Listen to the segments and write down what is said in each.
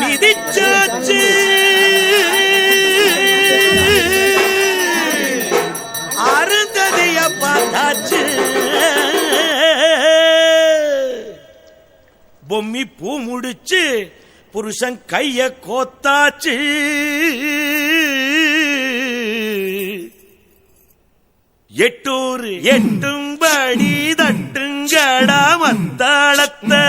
மிதிச்சாச்சு அருந்ததிய பார்த்தாச்சு. பொம்மி பூ முடிச்சு புருஷன் கைய கோத்தாச்சு. எட்டூர் எட்டும் படி தட்டுங்கடா வந்தாளத்தை.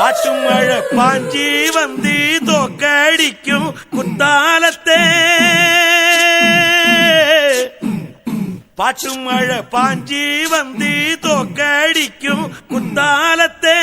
പാട്ടും മഴ പാഞ്ചീവന്തി തോക്കടിക്കും കുത്താലത്തെ. പാട്ടും മഴ പാഞ്ചീവന്തി തോക്കടിക്കും കുത്താലത്തേ.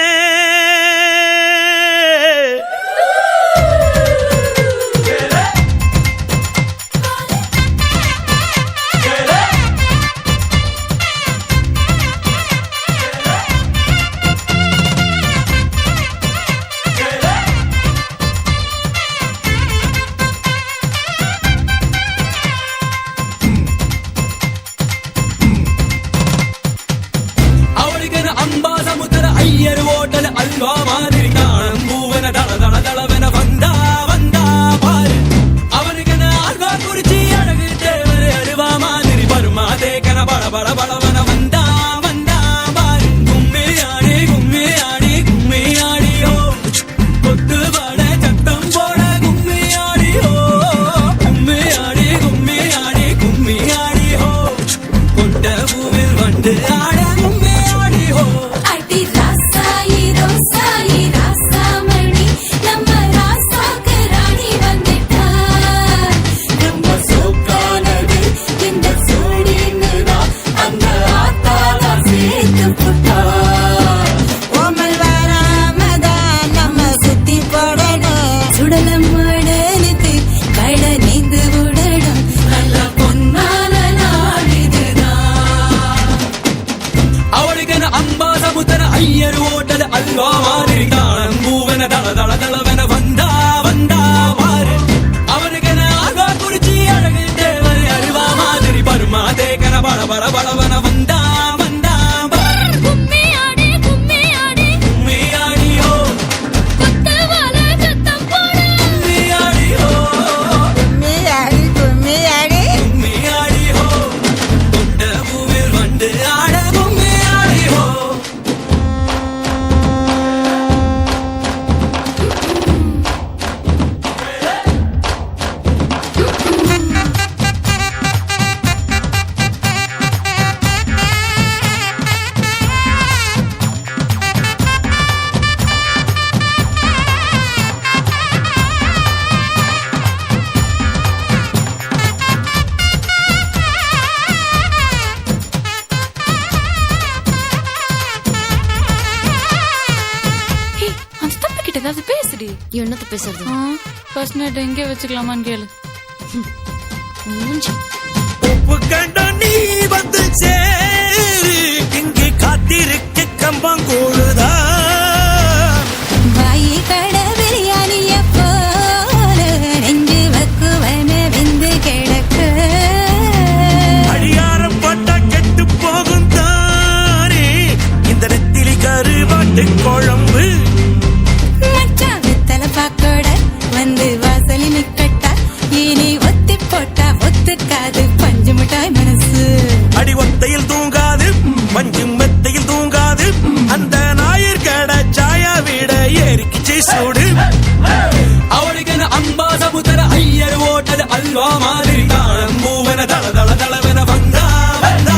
அவகிட்ட ஏதாவது பேசுடி. என்னத்த பேசுறது? ஃபர்ஸ்ட் நைட் எங்கே வச்சுக்கலாமான்னு கேளு. மூஞ்சி. உப்பு கண்டா ತಿರುಗಿಚೆ ಸೋಡು ಅವಳಿಗನ ಅಂಬಾಸಮುದರ ಅಯ್ಯರ ಓಟದ ಅಲ್ವಾ ಮಾದರಿ ಮೂವನ ದಳ ದಳ ದಳವನ ಬಂದ ಬಂದ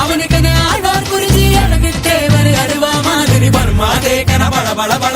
ಅವನಿಗನ ಆಳ್ವಾರ್ ಗುರುಜಿ ಅಳಗಿಟ್ಟೇವರ ಅರುವ ಮಾದರಿ ಬರ್ಮಾದೇಕನ ಬಳ ಬಳ ಬಳ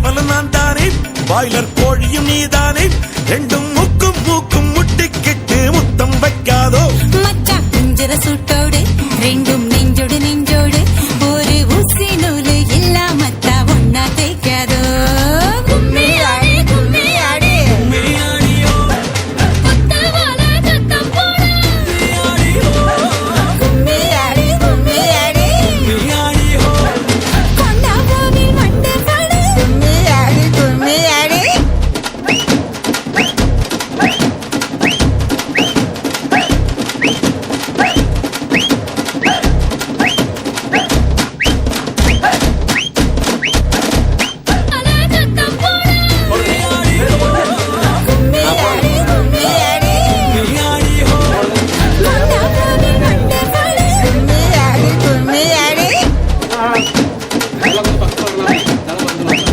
சேவலும் நான் தானே பாய்லர் கோழியும் நீதானே? ரெண்டும் 말씀하지마시 고, 나 눠,